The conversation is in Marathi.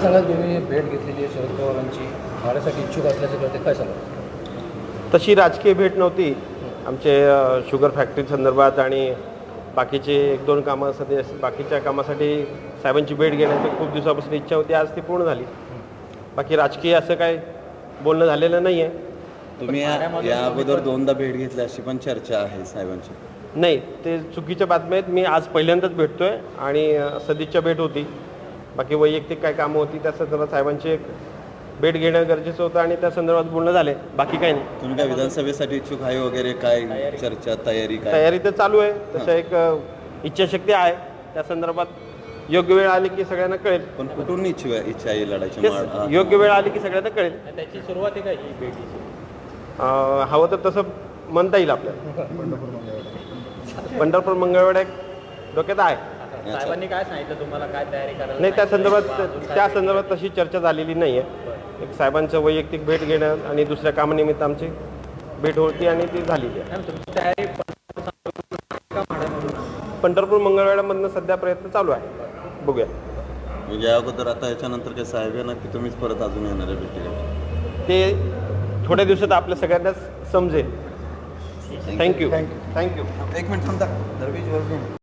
सांगाल तुम्ही? भेट घेतलेली आहे शरद पवारांची. भाड्यासाठी इच्छुक असल्याचं कळते काय सांगाल? तशी राजकीय भेट नव्हती. आमचे शुगर फॅक्टरी संदर्भात आणि बाकीचे एक दोन कामासाठी बाकीच्या कामासाठी साहेबांची भेट घेण्याची खूप दिवसापासून इच्छा होती. आज ती पूर्ण झाली. बाकी राजकीय असं काय बोलणं झालेलं नाही आहे तुम्ही या अगोदर दोनदा भेट घेतली अशी पण चर्चा आहे साहेबांची. नाही ते चुकीच्या बातम्या आहेत. मी आज पहिल्यांदाच भेटतोय आणि सदिच्छा भेट होती. बाकी वैयक्तिक काय कामं होती त्या संदर्भात साहेबांची एक भेट घेणं गरजेचं होतं आणि त्या संदर्भात बोलणं झाले बाकी काही नाही. तुम्ही काय विधानसभेसाठी इच्छुक आहे वगैरे काय? चर्चा तयारी काय? तयारी तर चालू आहे. तसं एक इच्छाशक्ती आहे. त्या संदर्भात योग्य वेळ आली की सगळ्यांना कळेल. पण कुठून इच्छुक आहे इच्छा आहे लढायची? तेच माळ- योग्य वेळ आली की सगळ्यांना कळेल. त्याची सुरुवात आहे काय ही भेटीची? अं, हवं तर तसं म्हणता येईल आपल्याला. पंढरपूर मंगळवेढा एक डोक्यात आहे. साहेबांनी काय सांगितलं तुम्हाला? काय तयारी करायला नाही त्या सांगितलं? संदर्भात अजून काय त्या संदर्भात तशी चर्चा झालेली नाही आहे एक साहेबांचं वैयक्तिक भेट घेणं आणि दुसऱ्या कामानिमित्त आमची भेट होती आणि ती झालेली आहे. नाही, तुमची तयारी पंढरपूर मंगळवेढ्यामधनं सध्या प्रयत्न चालू आहे. बघूया. म्हणजे या अगोदर आता याच्यानंतर काय साहेब येणार की तुम्हीच परत अजून येणार आहे भेटीला ते थोड्या दिवसात आपल्या सगळ्यांनाच समजेल. थँक्यू थँक्यू एक मिनिट थांबता. दरवेज